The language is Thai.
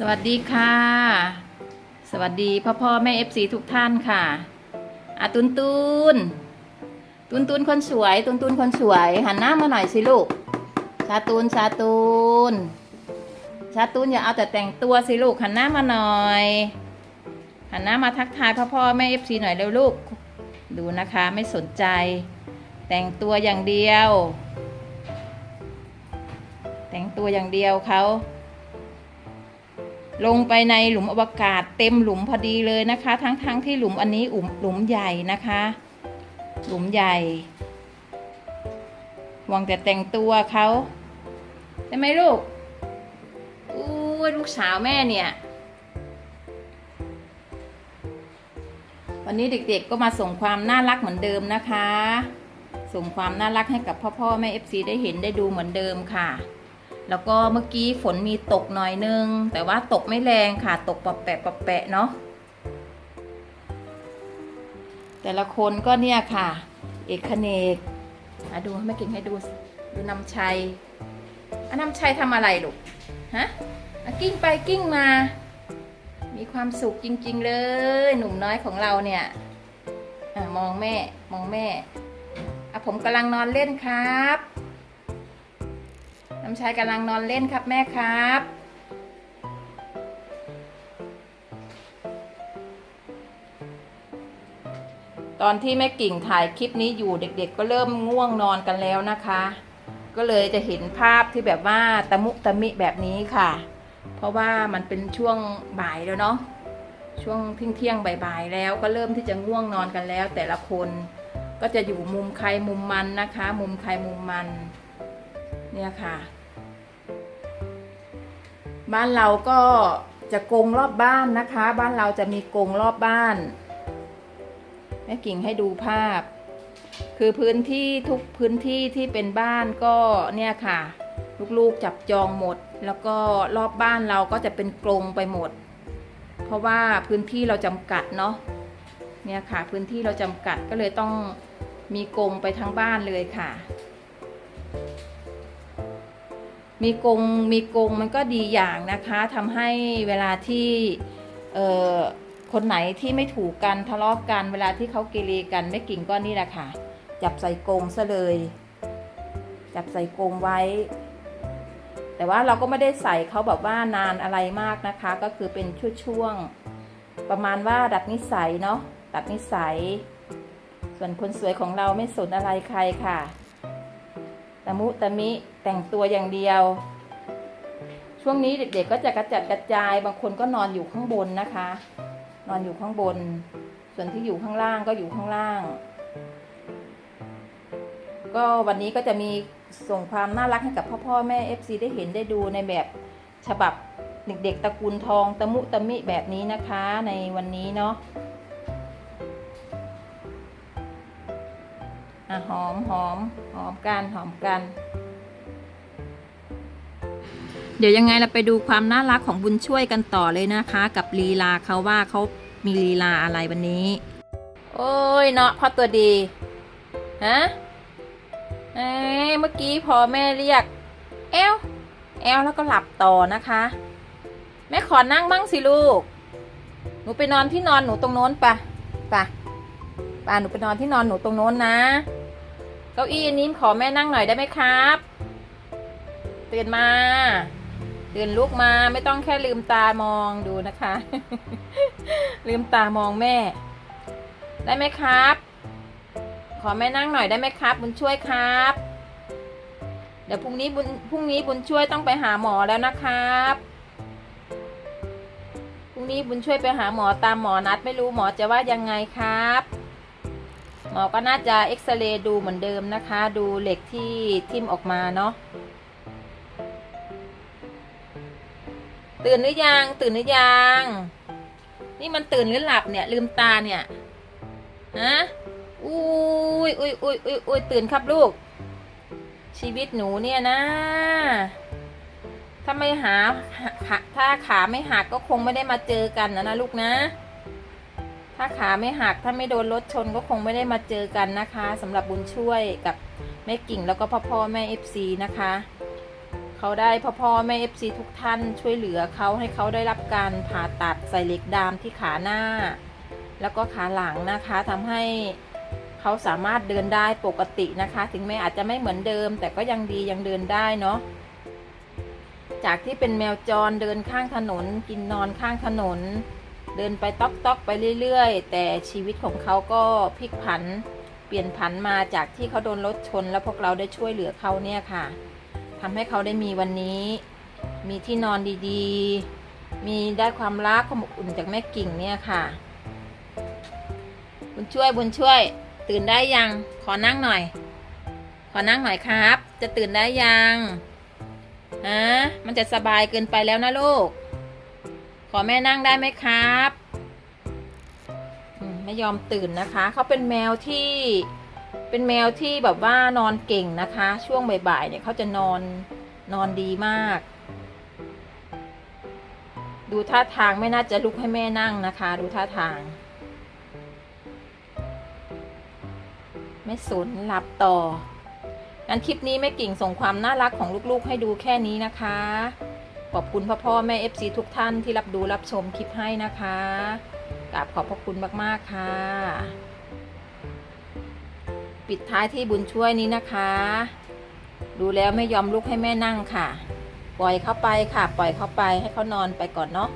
สวัสดีค่ะ สวัสดีพ่อพ่อแม่เอฟซีทุกท่านค่ะอาตุนตุนตุนตุนคนสวย ตุนตุนคนสวย หันหน้ามาหน่อยสิลูกชาตูนชาตูนชาตูนอย่าเอาแต่แต่งตัวสิลูกหันหน้ามาหน่อย หันหน้ามาทักทายพ่อพ่อแม่เอฟซีหน่อยเร็วลูก ดูนะคะไม่สนใจ แต่งตัวอย่างเดียว แต่งตัวอย่างเดียวเขา ลงไปในหลุมอวกาศเต็มหลุมพอดีเลยนะคะ ทั้งๆทที่หลุมอันนี้อุมหลุมใหญ่นะคะ หลุมใหญ่หวังแต่แต่งตัวเขาใช่ไหมลูกอู้ลูกสาวแม่เนี่ย วันนี้เด็กๆก็มาส่งความน่ารักเหมือนเดิมนะคะ ส่งความน่ารักให้กับพ่อพ่อๆแม่เอฟซีได้เห็นได้ดูเหมือนเดิมค่ะ แล้วก็เมื่อกี้ฝนมีตกหน่อยนึง แต่ว่าตกไม่แรงค่ะ ตกปะแปะปะแปะเนาะแต่ละคนก็เนี่ยค่ะ เอกเนกอะดูแม่เก่งให้ดูดูนำชัยอะนำชัยทำอะไรลูกฮะกิ้งไปกิ้งมา มีความสุขจริง ๆ เลย หนุ่มน้อยของเราเนี่ยอมองแม่มองแม่อะผมกำลังนอนเล่นครับ น้ำชายกำลังนอนเล่นครับแม่ครับ ตอนที่แม่กิ่งถ่ายคลิปนี้อยู่เด็กๆ ก็เริ่มง่วงนอนกันแล้วนะคะ ก็เลยจะเห็นภาพที่แบบว่าตะมุตะมิแบบนี้ค่ะ เพราะว่ามันเป็นช่วงบ่ายแล้วเนาะช่วงเที่ยงเที่ยงๆบ่ายๆแล้วก็เริ่มที่จะง่วงนอนกันแล้ว แต่ละคนก็จะอยู่มุมใครมุมมันนะคะ มุมใครมุมมัน เนี่ยค่ะ บ้านเราก็จะกรงรอบบ้านนะคะ บ้านเราจะมีกรงรอบบ้านแม่กิ่งให้ดูภาพ คือพื้นที่ทุกพื้นที่ที่เป็นบ้านก็เนี่ยค่ะ ลูกๆจับจองหมด แล้วก็รอบบ้านเราก็จะเป็นกรงไปหมด เพราะว่าพื้นที่เราจำกัดเนาะเนี่ยค่ะ พื้นที่เราจำกัดก็เลยต้องมีกรงไปทั้งบ้านเลยค่ะ มีกงมีกงมันก็ดีอย่างนะคะทำให้เวลาที่เอ่อคนไหนที่ไม่ถูกกันทะเลาะกัน เวลาที่เขาเกเรกันไม่กิ่งก็นี่แหละค่ะ จับใส่กงซะเลย จับใส่กงไว้ แต่ว่าเราก็ไม่ได้ใส่เขาแบบว่านานอะไรมากนะคะ ก็คือเป็นช่วงๆประมาณว่าดัดนิสัยเนาะดัดนิสัย ส่วนคนสวยของเราไม่สนอะไรใครค่ะ ตะมุตะมิแต่งตัวอย่างเดียว ช่วงนี้เด็กๆก็จะกระจัดกระจาย บางคนก็นอนอยู่ข้างบนนะคะ นอนอยู่ข้างบน ส่วนที่อยู่ข้างล่างก็อยู่ข้างล่าง ก็วันนี้ก็จะมีส่งความน่ารักให้กับพ่อพ่อแม่ FC ได้เห็นได้ดูในแบบฉบับเด็กๆตระกูลทองตะมุตะมิแบบนี้นะคะ ในวันนี้เนาะ อะหอมหอมหอมกันหอมกัน เดี๋ยวยังไงเราไปดูความน่ารักของบุญช่วยกันต่อเลยนะคะ กับลีลาเขาว่าเขามีลีลาอะไรวันนี้ โอ้ยเนาะพ่อตัวดีฮะเอ้เมื่อกี้พอแม่เรียก แอลแอลแล้วก็หลับต่อนะคะ แม่ขอนั่งบ้างสิลูก หนูไปนอนที่นอนหนูตรงโน้นปะปะปะหนูไปนอนที่นอนหนูตรงโน้นนะ เก้าอี้นี้ขอแม่นั่งหน่อยได้ไหมครับตื่นมาตื่นลุกมาไม่ต้องแค่ลืมตามองดูนะคะ ลืมตามองแม่ ได้ไหมครับ ขอแม่นั่งหน่อยได้ไหมครับ บุญช่วยครับ เดี๋ยวพรุ่งนี้บุญพรุ่งนี้บุญช่วยต้องไปหาหมอแล้วนะครับพรุ่งนี้บุญช่วยไปหาหมอตามหมอนัดไม่รู้หมอจะว่ายังไงครับ หมอก็น่าจะเอ็กซเรย์ดูเหมือนเดิมนะคะ ดูเหล็กที่ทิ่มออกมาเนาะตื่นหรือยังตื่นหรือยังนี่มันตื่นหรือหลับเนี่ย ลืมตาเนี่ยฮะอุ้ยอุ้ยอุ้ยอุ้ยอุ้ยตื่นครับลูก ชีวิตหนูเนี่ยนะ ถ้าไม่หาหาถ้าขาไม่หักก็คงไม่ได้มาเจอกันนะนะลูกนะ ถ้าขาไม่หักถ้าไม่โดนรถชนก็คงไม่ได้มาเจอกันนะคะสำหรับบุญช่วยกับแม่กิ่งแล้วก็พ่อพ่อแม่เอฟซีนะคะเขาได้พ่อพ่อแม่เอฟซีทุกท่านช่วยเหลือเขาให้เขาได้รับการผ่าตัดใส่เหล็กดามที่ขาหน้า แล้วก็ขาหลังนะคะทำให้เขาสามารถเดินได้ปกตินะคะ ถึงแม้อาจจะไม่เหมือนเดิม แต่ก็ยังดียังเดินได้เนาะจากที่เป็นแมวจรเดินข้างถนน กินนอนข้างถนน เดินไปต๊อกต๊อกไปเรื่อยๆ แต่ชีวิตของเขาก็พลิกผัน เปลี่ยนผันมาจากที่เขาโดนรถชน แล้วพวกเราได้ช่วยเหลือเขาเนี่ยค่ะทำให้เขาได้มีวันนี้ มีที่นอนดีๆ มีได้ความรักความอบอุ่นจากแม่กิ่งเนี่ยค่ะ บุญช่วยบุญช่วย ตื่นได้ยังขอนั่งหน่อย ขอนั่งหน่อยครับ จะตื่นได้ยังฮะมันจะสบายเกินไปแล้วนะลูก อแม่นั่งได้ไหมครับไม่ยอมตื่นนะคะ เขาเป็นแมวที่เป็นแมวที่แบบว่านอนเก่งนะคะ ช่วงบ่ายๆเนี่ยเขาจะนอนนอนดีมาก ดูท่าทางไม่น่าจะลุกให้แม่นั่งนะคะ ดูท่าทาง ไม่สนหลับต่องั้นคลิปนี้แม่กิ่งส่งความน่ารักของลูกๆให้ดูแค่นี้นะคะ ขอบคุณพ่อพ่อแม่ FC ทุกท่านที่รับดูรับชมคลิปให้นะคะกราบขอบพระคุณมากๆค่ะ ปิดท้ายที่บุญช่วยนี้นะคะ ดูแล้วไม่ยอมลุกให้แม่นั่งค่ะ ปล่อยเขาไปค่ะ ปล่อยเขาไปให้เขานอนไปก่อนเนาะ